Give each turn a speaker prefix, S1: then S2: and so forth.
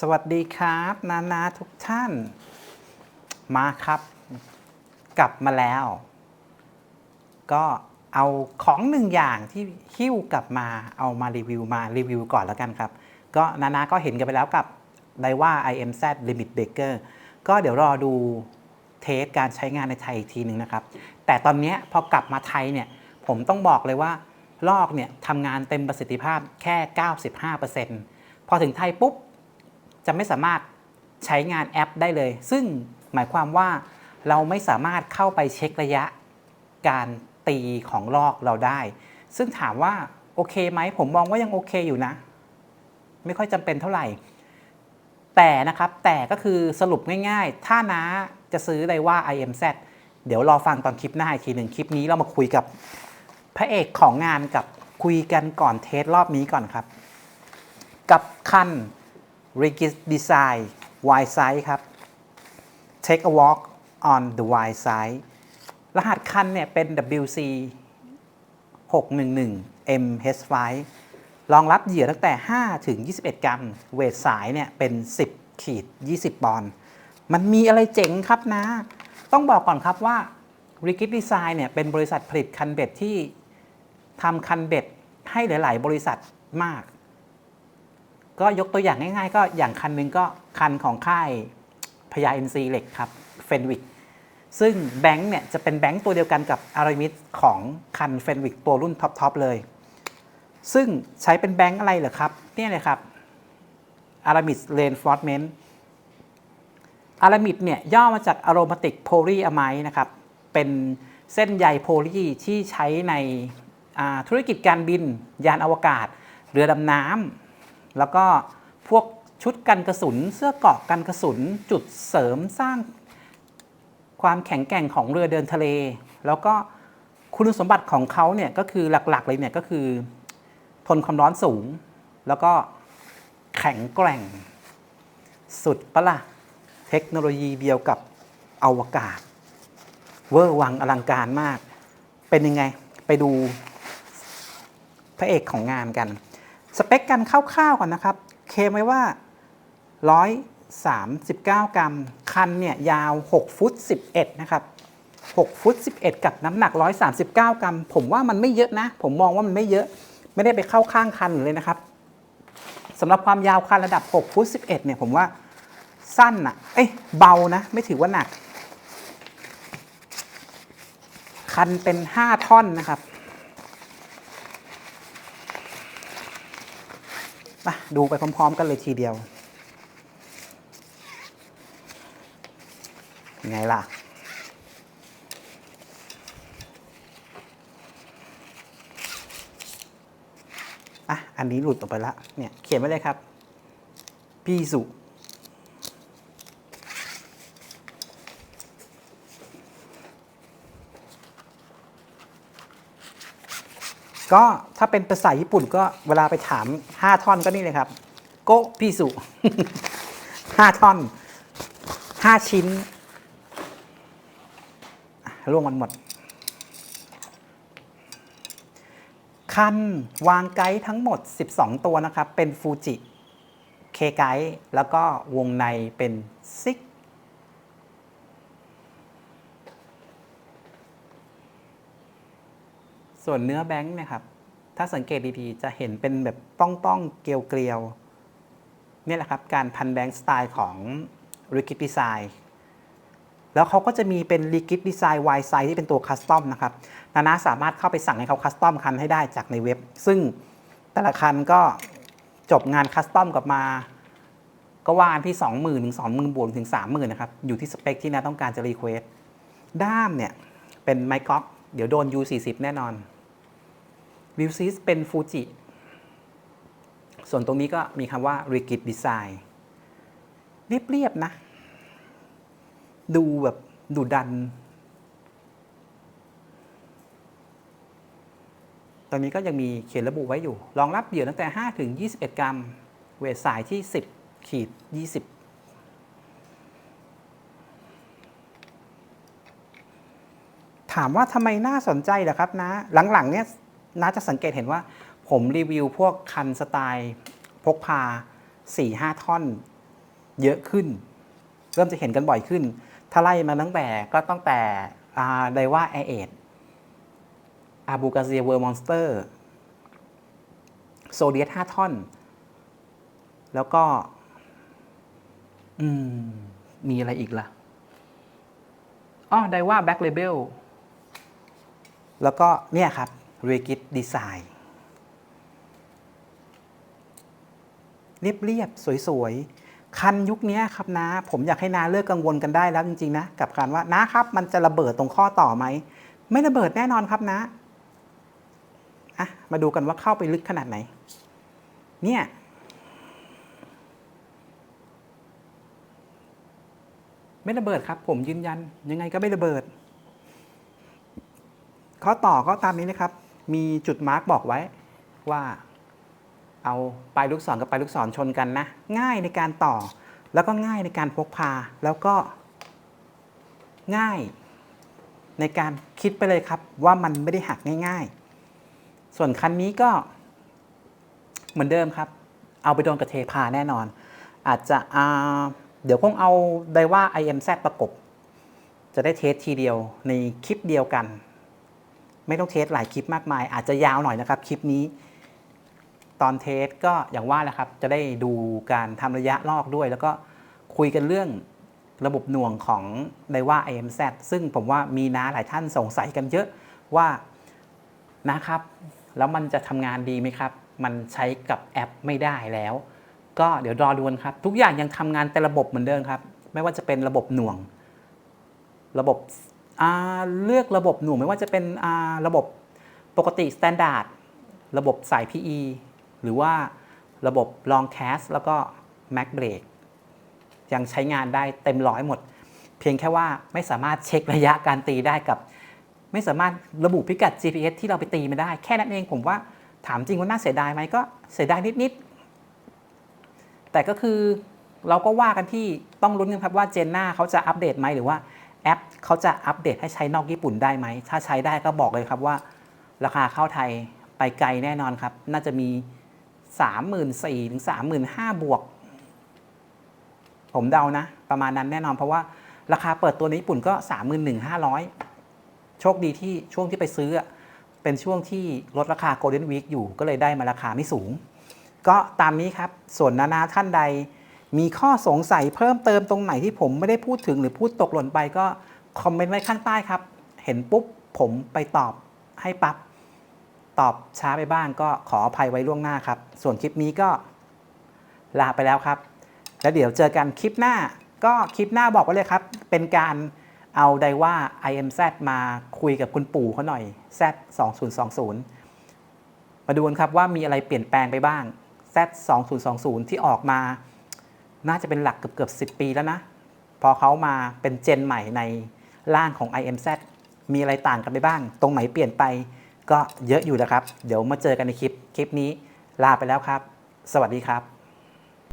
S1: สวัสดีครับ นานาทุกท่าน มาครับ กลับมาแล้ว ก็เอาของหนึ่งอย่างที่หิ้วกลับมาเอามารีวิวมารีวิวก่อนแล้วกันครับ ก็นานาก็เห็นกันไปแล้วกับไดว่า IMZ Limit Breaker ก็เดี๋ยวรอดูเทสการใช้งานในไทยอีกทีหนึ่งนะครับ แต่ตอนนี้พอกลับมาไทยเนี่ย ผมต้องบอกเลยว่า ลอกเนี่ยทำงานเต็มประสิทธิภาพแค่ 95%พอถึงไทยปุ๊บ จะไม่สามารถใช้งานแอปได้เลย ซึ่งหมายความว่าเราไม่สามารถเข้าไปเช็คระยะการตีของลอกเราได้ ซึ่งถามว่าโอเคไหมผมมองว่ายังโอเคอยู่นะ ไม่ค่อยจำเป็นเท่าไหร่ แต่นะครับแต่ก็คือสรุปง่ายๆ ถ้าน้าจะซื้อเลยว่า IMZ เดี๋ยวรอฟังตอนคลิปหน้าอีกทีหนึ่งคลิปนี้เรามาคุยกับพระเอกของงานกับคุยกันก่อนเทสรอบนี้ก่อนครับ กับคัน Rigid Design Wide Side ครับ Take a walk on the wide side รหัสคันเนี่ยเป็น WC 611 MH5 รองรับเหยื่อตั้งแต่ 5 ถึง 21 กรัม เวทสายเนี่ยเป็น 10 ขีด 20 ปอนด์ มันมีอะไรเจ๋งครับนะ ต้องบอกก่อนครับว่า Rigid Design เนี่ยเป็นบริษัทผลิตคันเบ็ดที่ทำคันเบ็ดให้หลาย ๆ บริษัทมาก ก็ยกตัวอย่างง่ายๆ ก็อย่างคันหนึงก็คันของค่ายพยา NC เหล็กครับเฟนวิกซึ่งแบงค์เนี่ยจะเป็นแบงค์ตัวเดียวกันกับอารามิดของคันเฟนวิกตัวรุ่นท็อปๆเลย ซึ่งใช้เป็นแบงค์อะไรเหรอครับ เนี่ยเลยครับอารามิดเรนฟอร์ m เมนต์อารามิดเนี่ยย่อมาจากอะโรมาติกโพลีอะไมนะครับ เป็นเส้นใยโพลีที่ใช้ในธุรกิจการบิน ยานอวกาศ เรือดำน้ำ แล้วก็พวกชุดกันกระสุน เสื้อเกราะกันกระสุน จุดเสริมสร้างความแข็งแกร่งของเรือเดินทะเล แล้วก็คุณสมบัติของเขาเนี่ยก็คือหลักๆเลยเนี่ยก็คือทนความร้อนสูง แล้วก็แข็งแกร่ง สุดปะละ่ะ เทคโนโลยีเดียวกับอวกาศ เวอร์วังอลังการมาก เป็นยังไงไปดูพระเอกของงานกัน สเปคกันคร่าวๆก่อนนะครับ เคมไว้ว่า 139 กรัม คันเนี่ยยาว 6 ฟุต 11 นะครับ 6 ฟุต 11 กับน้ำหนัก 139 กรัม ผมว่ามันไม่เยอะนะ ผมมองว่ามันไม่เยอะ ไม่ได้ไปเข้าข้างคันเลยนะครับสำหรับความยาวคันระดับ 6 ฟุต 11 เนี่ยผมว่าสั้นอะเอ้ยเบานะ ไม่ถือว่าหนัก คันเป็น 5 ท่อนนะครับ มา ดูไปพร้อม ๆ กันเลยทีเดียวไงล่ะ อะ อันนี้หลุดออกไปละเนี่ย เขียนไว้เลยครับ พี่สุ ก็ถ้าเป็นภาษาญี่ปุ่นก็เวลาไปถาม 5 ท่อนก็นี่เลยครับ โกพี่สุ5ท่อน 5 ชิ้นร่วงมันหมด คันวางไกด์ทั้งหมด 12 ตัวนะครับ เป็นฟูจิเคไกด์แล้วก็วงในเป็นซิก ส่วนเนื้อแบงค์เนะครับ ถ้าสังเกตดีๆ จะเห็นเป็นแบบต้องๆ เกลียวเกลียวๆเนี่ยแหละครับ การพันแบงค์สไตล์ของ Rigid Design แล้วเขาก็จะมีเป็น Rigid Design Y Size ที่เป็นตัวคัสตอมนะครับ นานาสามารถเข้าไปสั่งให้เขาคัสตอมคันให้ได้จากในเว็บ ซึ่งแต่ละคันก็จบงานคัสตอมกลับมา ก็ว่ากันที่ 20,000ถึง20,000บวกถึง 30,000นะครับ อยู่ที่สเปคที่นาต้องการจะรีเควสด้ามเนี่ยเป็นไมค์ก๊อกเดี๋ยวโดน U40 แน่นอน วิวซีสเป็นฟูจิ ส่วนตรงนี้ก็มีคำว่า Rigid Design เรียบๆนะ ดูแบบดูดัน ตอนนี้ก็ยังมีเขียนระบุไว้อยู่ รองรับเหยื่อตั้งแต่ 5 ถึง 21 กรัม เวทสายที่ 10 ขีด 20ถามว่าทำไมน่าสนใจเหรอครับนะ หลังๆเนี่ย น้าจะสังเกตเห็นว่าผมรีวิวพวกคันสไตล์พกพา 4-5 ท่อน เยอะขึ้น เริ่มจะเห็นกันบ่อยขึ้น ถ้าไล่มาตั้งแต่ก็ตั้งแต่ไดว่าแอเอดอาบูกาเซียเวอร์มอนสเตอร์โซเดียต5ท่อน แล้วก็ อืม มีอะไรอีกล่ะอ๋อไดว่าแบ็กเลเบลแล้วก็เนี่ยครับ เรกิตดีไซน์เรียบๆ สวยๆ คันยุคนี้ครับนะ ผมอยากให้นาเลิกกังวลกันได้แล้วจริง ๆ นะ กับการว่านะครับมันจะระเบิดตรงข้อต่อไหม ไม่ระเบิดแน่นอนครับนะอะมาดูกันว่าเข้าไปลึกขนาดไหน เนี่ย ไม่ระเบิดครับ ผมยืนยันยังไงก็ไม่ระเบิด ข้อต่อก็ตามนี้นะครับ มีจุดมาร์กบอกไว้ว่าเอาปลายลูกศรกับปลายลูกศรชนกันนะ ง่ายในการต่อ แล้วก็ง่ายในการพกพาแล้วก็ ง่ายในการคิดไปเลยครับว่ามันไม่ได้หักง่ายๆ ส่วนคันนี้ก็เหมือนเดิมครับ เอาไปโดนกระเทพาแน่นอน อาจจะอ่าเดี๋ยวคงเอาไดว่า IMZ ประกบ จะได้เทสทีเดียวในคลิปเดียวกัน ไม่ต้องเทสหลายคลิปมากมาย อาจจะยาวหน่อยนะครับคลิปนี้ ตอนเทสก็อย่างว่าแหละครับ จะได้ดูการทำระยะลอกด้วย แล้วก็คุยกันเรื่องระบบหน่วงของไดว่า IMZ ซึ่งผมว่ามีน้าหลายท่านสงสัยกันเยอะว่านะครับ แล้วมันจะทำงานดีไหมครับ มันใช้กับแอปไม่ได้แล้ว ก็เดี๋ยวรอดูนครับ ทุกอย่างยังทำงานแต่ระบบเหมือนเดิมครับ ไม่ว่าจะเป็นระบบหน่วง ระบบ เลือกระบบหน่วงไม่ว่าจะเป็นระบบปกติ standard ระบบสาย PE หรือว่าระบบ long cast แล้วก็ mac brake ยังใช้งานได้เต็มร้อยหมด เพียงแค่ว่าไม่สามารถเช็คระยะการตีได้กับ ไม่สามารถระบุพิกัด GPS ที่เราไปตีไม่ได้ แค่นั้นเองผมว่าถามจริงว่าน่าเสียดายไหมก็เสียดายนิดๆแต่ก็คือเราก็ว่ากันที่ต้องลุ้นกันครับว่าเจนหน้าเขาจะอัปเดตไหมหรือว่า แอปเขาจะอัปเดตให้ใช้นอกญี่ปุ่นได้ไหม ถ้าใช้ได้ก็บอกเลยครับว่า ราคาเข้าไทยไปไกลแน่นอนครับ น่าจะมี 34,000ถึง35,000 บวก ผมเดานะ ประมาณนั้นแน่นอนเพราะว่าราคาเปิดตัวในญี่ปุ่นก็ 31,500 โชคดีที่ช่วงที่ไปซื้อ เป็นช่วงที่ลดราคา Golden Week อยู่ก็เลยได้มาราคาไม่สูง ก็ตามนี้ครับ ส่วนนานาท่านใด มีข้อสงสัยเพิ่มเติมตรงไหนที่ผมไม่ได้พูดถึงหรือพูดตกหล่นไปก็คอมเมนต์ไว้ข้างใต้ครับ เห็นปุ๊บผมไปตอบให้ปับ๊บตอบช้าไปบ้างก็ขออภัยไว้ล่วงหน้าครับ ส่วนคลิปนี้ก็ลาไปแล้วครับ แล้วเดี๋ยวเจอกันคลิปหน้า ก็คลิปหน้าบอกไว้เลยครับ เป็นการเอาไดว่า IMZ มาคุยกับคุณปู่เขาหน่อย Z 2020 มาดูกันครับว่ามีอะไรเปลี่ยนแปลงไปบ้าง Z 2020ที่ออกมา น่าจะเป็นหลักเกือบเกือบสิปีแล้วนะ พอเขามาเป็นเจนใหม่ในร่างของ IMZ มีอะไรต่างกันไปบ้าง ตรงไหนเปลี่ยนไปก็เยอะอยู่นะครับ เดี๋ยวมาเจอกันในคลิป คลิปนี้ลาไปแล้วครับ สวัสดีครับ